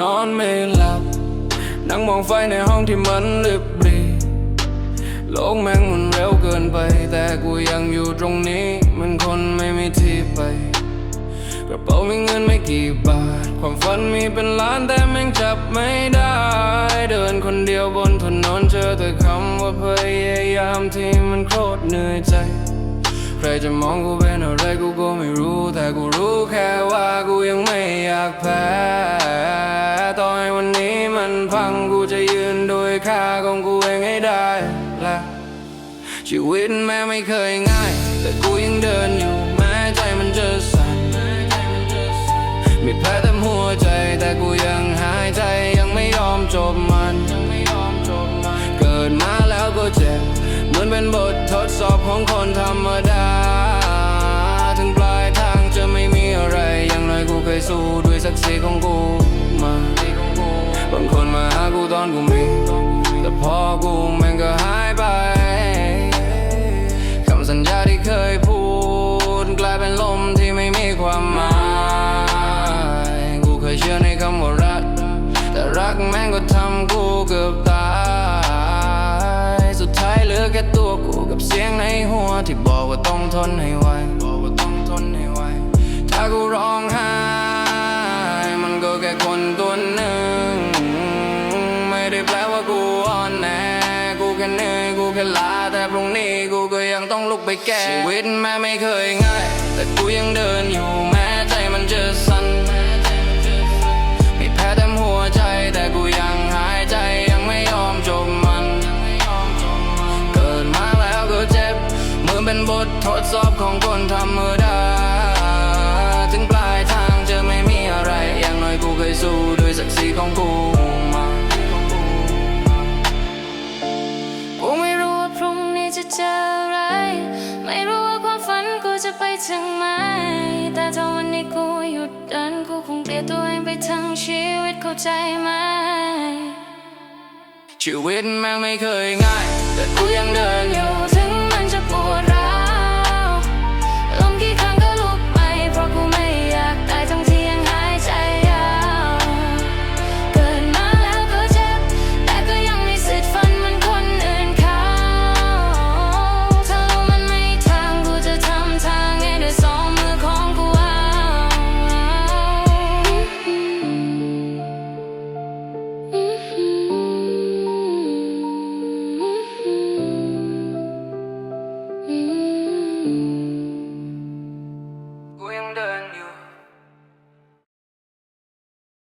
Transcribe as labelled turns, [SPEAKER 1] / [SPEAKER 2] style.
[SPEAKER 1] นอนไม่หลับ นั่งมองไฟในห้องที่มันลิบรีโลกแม่งมันเร็วเกินไป แต่กูยังอยู่ตรงนี้เหมันคนไม่มีที่ไปกระเป๋ามีเงินไม่กี่บาท ความฝันมีเป็นล้านแต่แม่งจับไม่ได้ เดินคนเดียวบนถนนเจอแต่คำว่าพยายามที่มันโคตรเหนื่อยใจ ใครจะมองกูเป็นอะไรกูก็ไม่รู้ แต่กูรู้แค่ว่ากูยังไม่อยากแพ้ ของกูเองให้ได้และชีวิตแม้ไม่เคยง่าย แต่กูยังเดินอยู่แม้ใจมันจะสั่นมีแผลเต็มหัวใจแต่กูยังหายใจยังไม่ยอมจบมัน เกิดมาแล้วก็เจ็บเหมือนเป็นบททดสอบของคนธรรมดา ถึงปลายทางจะไม่มีอะไร อย่างน้อยกูเคยสู้ด้วยศักดิ์ศรีของกูมาบางคนมาหากูตอนกูมี อกูแม่งก็หายไปคำสัญญาที่เคยพูด กลายเป็นลมที่ไม่มีความหมาย กูเคยเชื่อในคำว่ารัก แต่รักแม่งก็ทำกูเกือบตาย สุดท้ายเหลือแค่ตัวกูกับเสียงในหัวที่บอกว่าต้องทนให้ไหวบอกว่าต้องทนให้ไหวถ้ากูร้องไห้มันก็แค่คนตัวหนึ่ง กูแค่เหนื่อยกูแค่ลาแต่พรุ่งนี้กูก็ยังต้องลุกไปแก้ชีวิตแม้ไม่เคยง่าย แต่กูยังเดินอยู่แม้ใจมันจะสั่นมีแผลเต็มหัวใจแต่กูยังหายใจยังไม่ยอมจบมัน เกิดมาแล้วก็เจ็บเหมือนเป็นบททดสอบของคนธรรมดาถึงปลายทางจะไม่มีอะไร อย่างน้อยกูเคยสู้ด้วยศักดิ์ศรีของกู
[SPEAKER 2] ถึงไหม แต่ถ้าวันนี้กูหยุดเดินกูคงเปลี่ยนตัวเองไปทั้งชีวิตเข้าใจไหม
[SPEAKER 1] ชีวิตแม่งไม่เคยง่าย แต่กูยังเดินอยู่